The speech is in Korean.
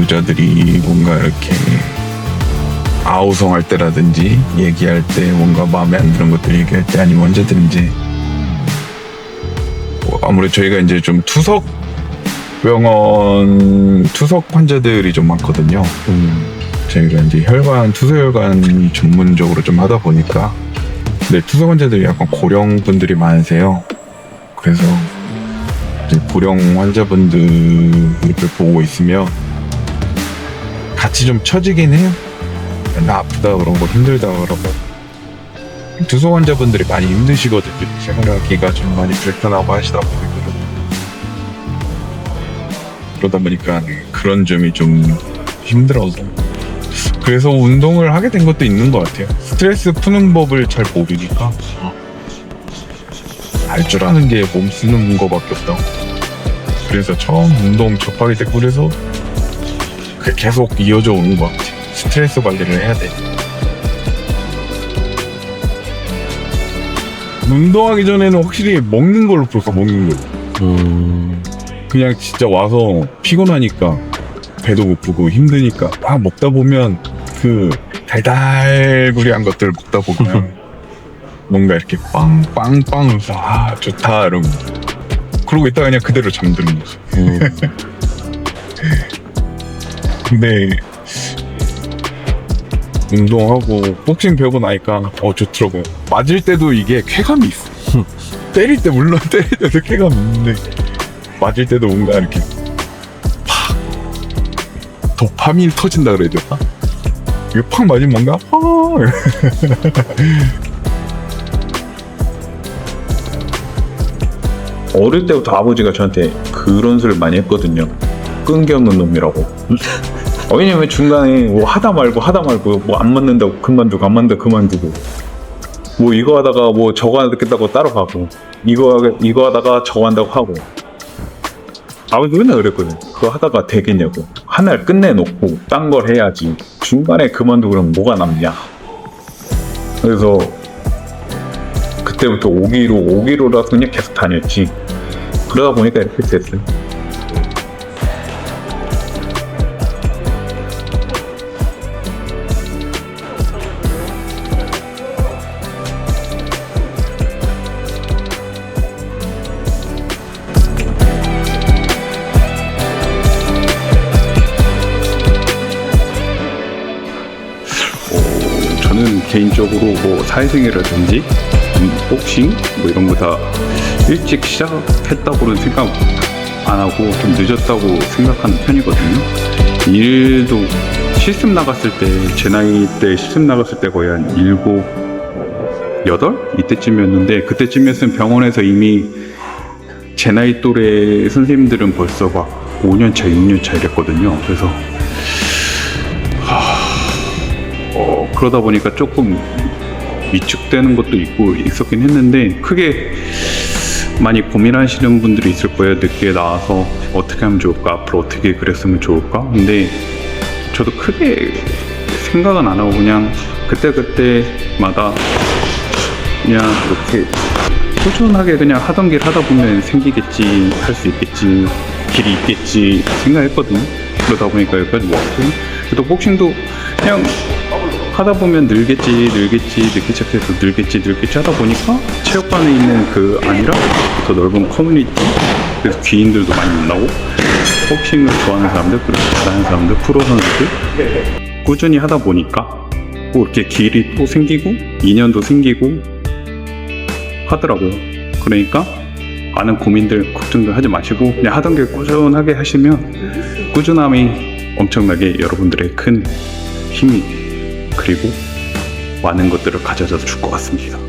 유저들이 뭔가 이렇게 아우성할 때라든지 얘기할 때 뭔가 마음에 안 드는 것들 얘기할 때 아니면 언제든지 뭐 아무래도 저희가 이제 좀 투석 병원 투석 환자들이 좀 많거든요. 저희가 이제 혈관 투소혈관 전문적으로 좀 하다 보니까 네 투석 환자들이 약간 고령 분들이 많으세요. 그래서 이제 고령 환자분들을 보고 있으면 같이 좀 처지긴 해요. 나 아프다 그런 거 힘들다 그러고 투석 환자분들이 많이 힘드시거든요. 생각하기가 좀 많이 불편하고 하시다 보니까 그러다 보니까 그런 점이 좀 힘들어서 그래서 운동을 하게 된 것도 있는 것 같아요. 스트레스 푸는 법을 잘 모르니까 할줄 아는 게 몸 쓰는 거밖에 없다. 그래서 처음 운동 접하게 됐고 그래서 계속 이어져 오는 것 같아요. 스트레스 관리를 해야 돼. 운동하기 전에는 확실히 먹는 걸로 풀었어, 먹는 걸로. 음, 그냥 진짜 와서 피곤하니까 배도 고프고 힘드니까 막 먹다 보면 그 달달구리한 것들 먹다 보면 뭔가 이렇게 빵빵빵 아 좋다 이러고 그러고 있다가 그냥 그대로 잠드는 거죠. 음. 근데 운동하고 복싱 배우고 나니까 어 좋더라고요. 맞을 때도 이게 쾌감이 있어. 때릴 때 물론 때릴 때도 쾌감이 있는데 맞을 때도 뭔가 이렇게 팍 도파민 터진다 그래야 되나? 이거 팍 맞으면 뭔가 팍 어릴 때부터 아버지가 저한테 그런 소리를 많이 했거든요. 끈기 없는 놈이라고. 어, 왜냐면 중간에 뭐 하다 말고 하다 말고 뭐 안 맞는다고 그만두고 안 맞는다 그만두고 뭐 이거 하다가 뭐 저거 하겠다고 따로 가고 이거 하- 이거 하다가 저거 한다고 하고 아버지 맨날 그랬거든. 그거 하다가 되겠냐고. 하나를 끝내놓고 딴 걸 해야지. 중간에 그만두고 그러면 뭐가 남냐. 그래서 그때부터 5기로 5기로라서 그냥 계속 다녔지. 그러다 보니까 이렇게 됐어요. 저는 개인적으로 뭐 사회생이라든지 음, 복싱 뭐 이런 거 다 일찍 시작했다고는 생각 안 하고 좀 늦었다고 생각하는 편이거든요. 일도 실습 나갔을 때 제 나이 때 실습 나갔을 때 거의 한 일곱 여덟 이때쯤이었는데 그때쯤이었으면 병원에서 이미 제 나이 또래 선생님들은 벌써 막 5년 차, 6년 차 이랬거든요. 그래서 어, 그러다 보니까 조금 위축되는 것도 있고 있었긴 했는데 크게 많이 고민하시는 분들이 있을 거예요. 늦게 나와서 어떻게 하면 좋을까? 앞으로 어떻게 그랬으면 좋을까? 근데 저도 크게 생각은 안 하고 그냥 그때그때마다 그냥 이렇게 꾸준하게 그냥 하던 길 하다 보면 생기겠지, 할 수 있겠지, 길이 있겠지 생각했거든요. 그러다 보니까 여기까지 왔고, 또 복싱도 그냥 하다 보면 늘겠지, 늘겠지, 늦게 시작해서 늘겠지, 늘겠지 하다 보니까 체육관에 있는 그 아니라 더 넓은 커뮤니티, 그래서 귀인들도 많이 만나고, 복싱을 좋아하는 사람들, 그리고 잘하는 사람들, 프로 선수들, 꾸준히 하다 보니까 뭐 이렇게 길이 또 생기고, 인연도 생기고, 하더라고요. 그러니까 많은 고민들, 걱정들 하지 마시고 그냥 하던 길 꾸준하게 하시면 꾸준함이 엄청나게 여러분들의 큰 힘이 그리고 많은 것들을 가져다 줄 것 같습니다.